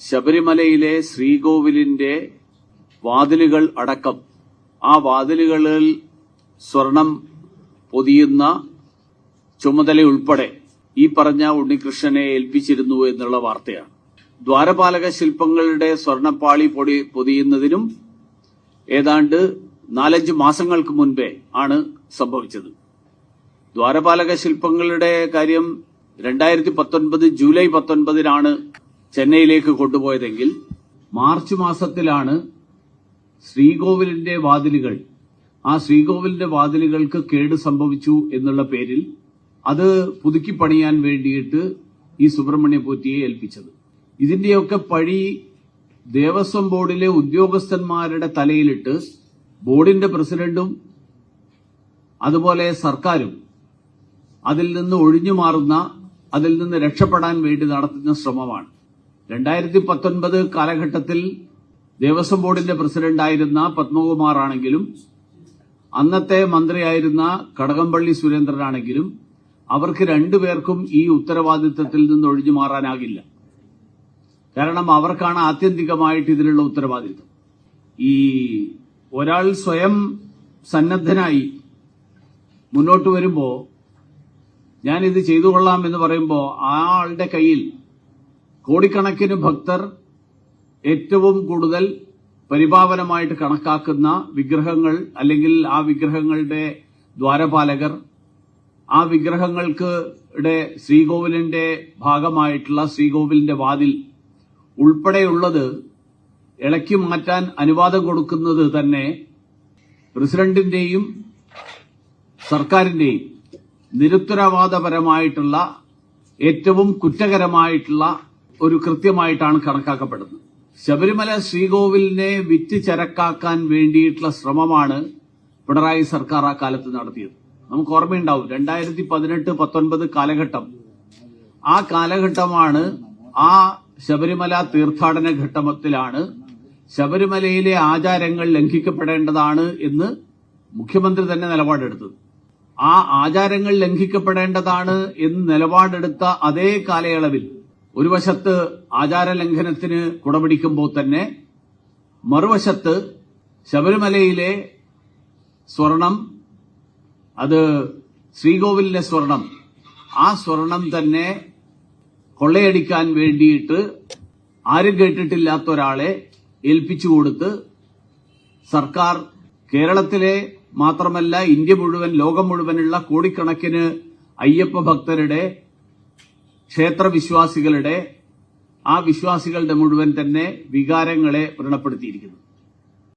ശബരിമലയിലെ ശ്രീകോവിലിന്റെ വാതിലുകൾ അടക്കം ആ വാതിലുകളിൽ സ്വർണം പൊതിയുന്ന ചുമതലയുൾപ്പെടെ ഈ പറഞ്ഞ ഉണ്ണികൃഷ്ണനെ ഏൽപ്പിച്ചിരുന്നു എന്നുള്ള വാർത്തയാണ്. ദ്വാരപാലക ശില്പങ്ങളുടെ സ്വർണപ്പാളി പൊടി പൊതിയുന്നതിനും ഏതാണ്ട് നാലഞ്ച് മാസങ്ങൾക്ക് മുൻപേ ആണ് സംഭവിച്ചത്. ദ്വാരപാലക ശില്പങ്ങളുടെ കാര്യം രണ്ടായിരത്തി പത്തൊൻപത് ജൂലൈ പത്തൊൻപതിനാണ് ചെന്നൈയിലേക്ക് കൊണ്ടുപോയതെങ്കിൽ മാർച്ച് മാസത്തിലാണ് ശ്രീകോവിലിന്റെ വാതിലുകൾ. ആ ശ്രീകോവിലിന്റെ വാതിലുകൾക്ക് കേട് സംഭവിച്ചു എന്നുള്ള പേരിൽ അത് പുതുക്കി പണിയാൻ വേണ്ടിയിട്ട് ഈ സുബ്രഹ്മണ്യ പോറ്റിയെ ഏൽപ്പിച്ചത്. ഇതിന്റെയൊക്കെ പഴി ദേവസ്വം ബോർഡിലെ ഉദ്യോഗസ്ഥന്മാരുടെ തലയിലിട്ട് ബോർഡിന്റെ പ്രസിഡന്റും അതുപോലെ സർക്കാരും അതിൽ നിന്ന് ഒഴിഞ്ഞു മാറുന്ന അതിൽ നിന്ന് രക്ഷപ്പെടാൻ വേണ്ടി നടത്തുന്ന ശ്രമമാണ്. രണ്ടായിരത്തി പത്തൊൻപത് കാലഘട്ടത്തിൽ ദേവസ്വം ബോർഡിന്റെ പ്രസിഡന്റായിരുന്ന പത്മകുമാർ ആണെങ്കിലും അന്നത്തെ മന്ത്രിയായിരുന്ന കടകംപള്ളി സുരേന്ദ്രനാണെങ്കിലും അവർക്ക് രണ്ടുപേർക്കും ഈ ഉത്തരവാദിത്തത്തിൽ നിന്ന് ഒഴിഞ്ഞു മാറാനാകില്ല. കാരണം അവർക്കാണ് ആത്യന്തികമായിട്ട് ഇതിനുള്ള ഉത്തരവാദിത്തം ഈ ഒരാൾ സ്വയം സന്നദ്ധനായി മുന്നോട്ട് വരുമ്പോ ഞാൻ ഇത് ചെയ്തു കൊള്ളാം എന്ന് പറയുമ്പോൾ ആ ആളുടെ കയ്യിൽ കോടിക്കണക്കിന് ഭക്തർ ഏറ്റവും കൂടുതൽ പരിപാവനമായിട്ട് കണക്കാക്കുന്ന വിഗ്രഹങ്ങൾ അല്ലെങ്കിൽ ആ വിഗ്രഹങ്ങളുടെ ദ്വാരപാലകർ ആ വിഗ്രഹങ്ങൾക്ക് ശ്രീകോവിലിന്റെ ഭാഗമായിട്ടുള്ള ശ്രീകോവിലിന്റെ വാതിൽ ഉൾപ്പെടെയുള്ളത് ഇളക്കി മാറ്റാൻ അനുവാദം കൊടുക്കുന്നത് തന്നെ പ്രസിഡന്റിന്റെയും സർക്കാരിന്റെയും നിരുത്തരവാദപരമായിട്ടുള്ള ഏറ്റവും കുറ്റകരമായിട്ടുള്ള ഒരു കൃത്യമായിട്ടാണ് കണക്കാക്കപ്പെടുന്നത്. ശബരിമല ശ്രീകോവിലിനെ വിറ്റ് ചരക്കാക്കാൻ വേണ്ടിയിട്ടുള്ള ശ്രമമാണ് പിണറായി സർക്കാർ ആ കാലത്ത് നടത്തിയത്. നമുക്ക് ഓർമ്മയുണ്ടാവും രണ്ടായിരത്തി പതിനെട്ട് പത്തൊൻപത് കാലഘട്ടം. ആ കാലഘട്ടമാണ് ആ ശബരിമല തീർത്ഥാടന ഘട്ടത്തിലാണ് ശബരിമലയിലെ ആചാരങ്ങൾ ലംഘിക്കപ്പെടേണ്ടതാണ് എന്ന് മുഖ്യമന്ത്രി തന്നെ നിലപാടെടുത്തത്. ആ ആചാരങ്ങൾ ലംഘിക്കപ്പെടേണ്ടതാണ് എന്ന് നിലപാടെടുത്ത അതേ കാലയളവിൽ ഒരു വശത്ത് ആചാര ലംഘനത്തിന് കുടപിടിക്കുമ്പോൾ തന്നെ മറുവശത്ത് ശബരിമലയിലെ സ്വർണം അത് ശ്രീകോവിലിന്റെ സ്വർണം ആ സ്വർണം തന്നെ കൊള്ളയടിക്കാൻ വേണ്ടിയിട്ട് ആരും കേട്ടിട്ടില്ലാത്ത ഒരാളെ ഏൽപ്പിച്ചു കൊടുത്ത് സർക്കാർ കേരളത്തിലെ മാത്രമല്ല ഇന്ത്യ മുഴുവൻ ലോകം മുഴുവനുള്ള കോടിക്കണക്കിന് അയ്യപ്പ ഭക്തരുടെ ക്ഷേത്രവിശ്വാസികളുടെ ആ വിശ്വാസികളുടെ മുഴുവൻ തന്നെ വികാരങ്ങളെ വ്രണപ്പെടുത്തിയിരിക്കുന്നു.